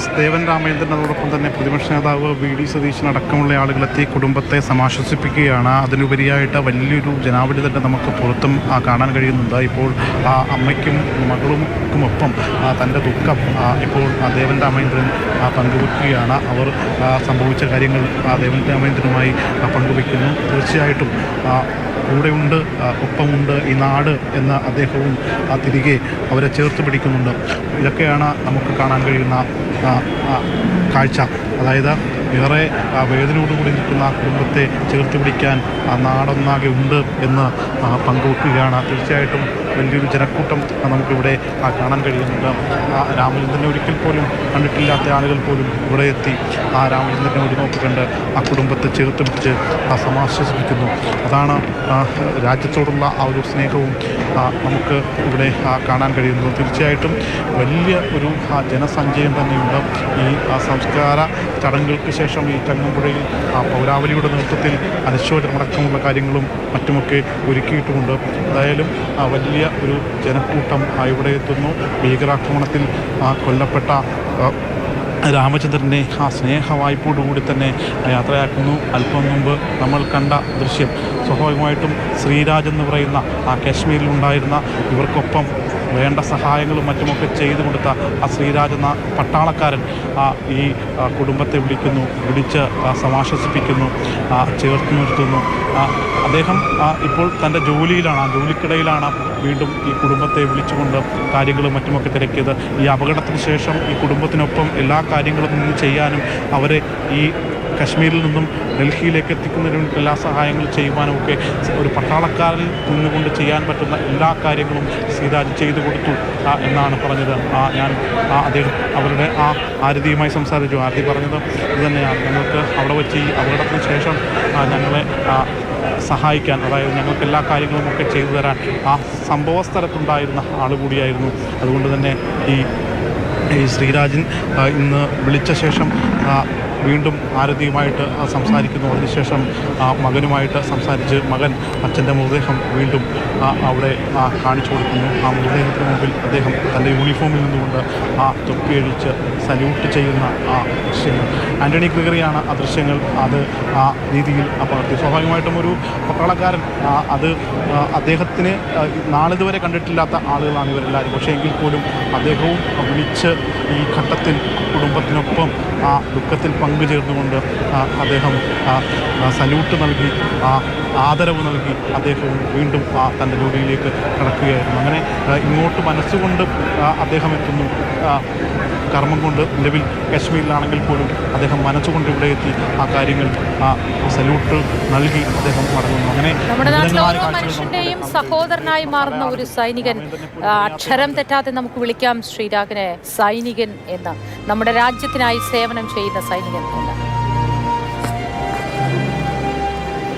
Justice ദേവൻ രാമചന്ദ്രനോടൊപ്പം തന്നെ പ്രതിപക്ഷ നേതാവ് വി ഡി സതീശൻ അടക്കമുള്ള ആളുകളെത്തി കുടുംബത്തെ സമാശ്വസിപ്പിക്കുകയാണ്. അതിനുപരിയായിട്ട് വലിയൊരു ജനാവലി തന്നെ നമുക്ക് പുറത്തും കാണാൻ കഴിയുന്നുണ്ട്. ഇപ്പോൾ ആ അമ്മയ്ക്കും മകളുമൊപ്പം തന്റെ ദുഃഖം ഇപ്പോൾ ദേവൻ രാമചന്ദ്രൻ പങ്കുവെക്കുകയാണ്. അവർ സംഭവിച്ച കാര്യങ്ങൾ ദേവൻ രാമചന്ദ്രനുമായി പങ്കുവെക്കുന്നു. തീർച്ചയായിട്ടും കൂടെയുണ്ട് ഒപ്പമുണ്ട് ഈ നാട് എന്ന അദ്ദേഹവും തിരികെ അവരെ ചേർത്ത് പിടിക്കുന്നുണ്ട്. ഇതൊക്കെയാണ് നമുക്ക് കാണാൻ കഴിയുന്ന കാഴ്ച. അതായത് ഏറെ ആ, വേദനയോടുകൂടി നിൽക്കുന്ന ആ കുടുംബത്തെ ചേർത്ത് പിടിക്കാൻ ആ നാടൊന്നാകെ ഉണ്ട് എന്ന് പങ്കുവെക്കുകയാണ്. തീർച്ചയായിട്ടും വലിയൊരു ജനക്കൂട്ടം നമുക്കിവിടെ കാണാൻ കഴിയുന്നുണ്ട്. ആ രാമചന്ദ്രനെ ഒരിക്കൽ പോലും കണ്ടിട്ടില്ലാത്ത ആളുകൾ പോലും ഇവിടെ എത്തി ആ രാമചന്ദ്രനെ ഒരു നോക്കിക്കണ്ട് ആ കുടുംബത്തെ ചേർത്ത് പിടിച്ച് ആ സമാശ്വസിപ്പിക്കുന്നു. അതാണ് രാജ്യത്തോടുള്ള ആ ഒരു സ്നേഹവും നമുക്ക് ഇവിടെ കാണാൻ കഴിയുന്നത്. തീർച്ചയായിട്ടും വലിയ ഒരു ജനസഞ്ചയം തന്നെയുണ്ട് ഈ സംസ്കാര ചടങ്ങുകൾക്ക് ശേഷം ഈ ചങ്ങമ്പുഴയിൽ ആ പൗരാവലിയുടെ നേതൃത്വത്തിൽ അനുശോചനമടക്കമുള്ള കാര്യങ്ങളും മറ്റുമൊക്കെ ഒരുക്കിയിട്ടുമുണ്ട്. എന്തായാലും ആ, വലിയ ഒരു ജനക്കൂട്ടം ഇവിടെ എത്തുന്നു. ഭീകരാക്രമണത്തിൽ ആ, കൊല്ലപ്പെട്ട രാമചന്ദ്രനെ ആ സ്നേഹവായ്പോടുകൂടി തന്നെ യാത്രയാക്കുന്നു. അല്പം മുമ്പ് നമ്മൾ കണ്ട ദൃശ്യം. സ്വാഭാവികമായിട്ടും ശ്രീരാജ് എന്ന് പറയുന്ന ആ കാശ്മീരിലുണ്ടായിരുന്ന ഇവർക്കൊപ്പം വേണ്ട സഹായങ്ങളും മറ്റുമൊക്കെ ചെയ്തു കൊടുത്ത ആ ശ്രീരാജ് എന്ന പട്ടാളക്കാരൻ ഈ കുടുംബത്തെ വിളിക്കുന്നു വിളിച്ച് സമാശ്വസിപ്പിക്കുന്നു ചേർത്ത് നിർത്തുന്നു. അദ്ദേഹം ഇപ്പോൾ തന്റെ ജോലിയിലാണ് ആ ജോലിക്കിടയിലാണ് വീണ്ടും ഈ കുടുംബത്തെ വിളിച്ചുകൊണ്ട് കാര്യങ്ങളും മറ്റുമൊക്കെ തിരക്കിയത്. ഈ അപകടത്തിന് ശേഷം ഈ കുടുംബത്തിനൊപ്പം എല്ലാ കാര്യങ്ങളും നിന്ന് ചെയ്യാനും അവരെ ഈ കശ്മീരിൽ നിന്നും ഡൽഹിയിലേക്ക് എത്തിക്കുന്നതിന് എല്ലാ സഹായങ്ങളും ചെയ്യുവാനും ഒക്കെ ഒരു പട്ടാളക്കാരിൽ നിന്നുകൊണ്ട് ചെയ്യാൻ പറ്റുന്ന എല്ലാ കാര്യങ്ങളും സീതാജ് ചെയ്തു കൊടുത്തു എന്നാണ് പറഞ്ഞത്. ഞാൻ അദ്ദേഹം അവരുടെ ആ ആരതിയുമായി സംസാരിച്ചു. ആരതി പറഞ്ഞത് ഇത് തന്നെയാണ് ഞങ്ങൾക്ക് അവിടെ വെച്ച് ഈ അപകടത്തിന് ശേഷം ഞങ്ങളെ സഹായിക്കാൻ അതായത് ഞങ്ങൾക്ക് എല്ലാ കാര്യങ്ങളും ഒക്കെ ചെയ്തു തരാൻ ആ സംഭവ സ്ഥലത്തുണ്ടായിരുന്ന ആൾ കൂടിയായിരുന്നു. അതുകൊണ്ട് തന്നെ ഈ ശ്രീരാജൻ ഇന്ന് വിളിച്ച ശേഷം വീണ്ടും ആരതിയുമായിട്ട് സംസാരിക്കുന്നു. അതിനുശേഷം മകനുമായിട്ട് സംസാരിച്ച് മകൻ അച്ഛന്റെ മൃതദേഹം വീണ്ടും അവിടെ കാണിച്ചു കൊടുക്കുന്നു. ആ മൃതദേഹത്തിന് മുമ്പിൽ അദ്ദേഹം തന്റെ യൂണിഫോമിൽ നിന്നുകൊണ്ട് ആ തൊപ്പിയഴിച്ച് സല്യൂട്ട് ചെയ്യുന്ന ആ ദൃശ്യങ്ങൾ. ആന്റണി ഗ്രിഗറിയാണ് ആ ദൃശ്യങ്ങൾ അത് ആ രീതിയിൽ പകർത്തി സ്വാഭാവികമായിട്ടും ഒരു പട്ടാളക്കാരൻ അത് അദ്ദേഹത്തിന് നാളിതുവരെ കണ്ടിട്ടില്ലാത്ത ആളുകളാണ് ഇവരെല്ലാവരും. പക്ഷേ എങ്കിൽ പോലും അദ്ദേഹവും വിളിച്ച് ഈ ഘട്ടത്തിൽ കുടുംബത്തിനൊപ്പം ആ ദുഃഖത്തിൽ പങ്കുചേർന്നുകൊണ്ട് അദ്ദേഹം സല്യൂട്ട് നൽകി. ആദരവ് നൽകി അദ്ദേഹവും വീണ്ടും ആ തന്റെ ജോലിയിലേക്ക് കടക്കുകയായിരുന്നു. അങ്ങനെ ഇങ്ങോട്ട് മനസ്സുകൊണ്ട് അദ്ദേഹം എത്തുന്നു. കർമ്മം കൊണ്ട് നിലവിൽ കശ്മീരിലാണെങ്കിൽ പോലും അദ്ദേഹം മനസ്സുകൊണ്ട് ഇവിടെ എത്തി ആ കാര്യങ്ങൾ ആ സല്യൂട്ട് നൽകി അദ്ദേഹം മടങ്ങുന്നു. അങ്ങനെ നമ്മുടെ നാട്ടിലെ ഓരോ മനുഷ്യന്റെയും സഹോദരനായി മാറുന്ന ഒരു സൈനികൻ അക്ഷരം തെറ്റാതെ നമുക്ക് വിളിക്കാം ശ്രീരാഗനെ സൈനികൻ എന്ന്. നമ്മുടെ രാജ്യത്തിനായി സേവനം ചെയ്യുന്ന സൈനികൻ എന്ന്.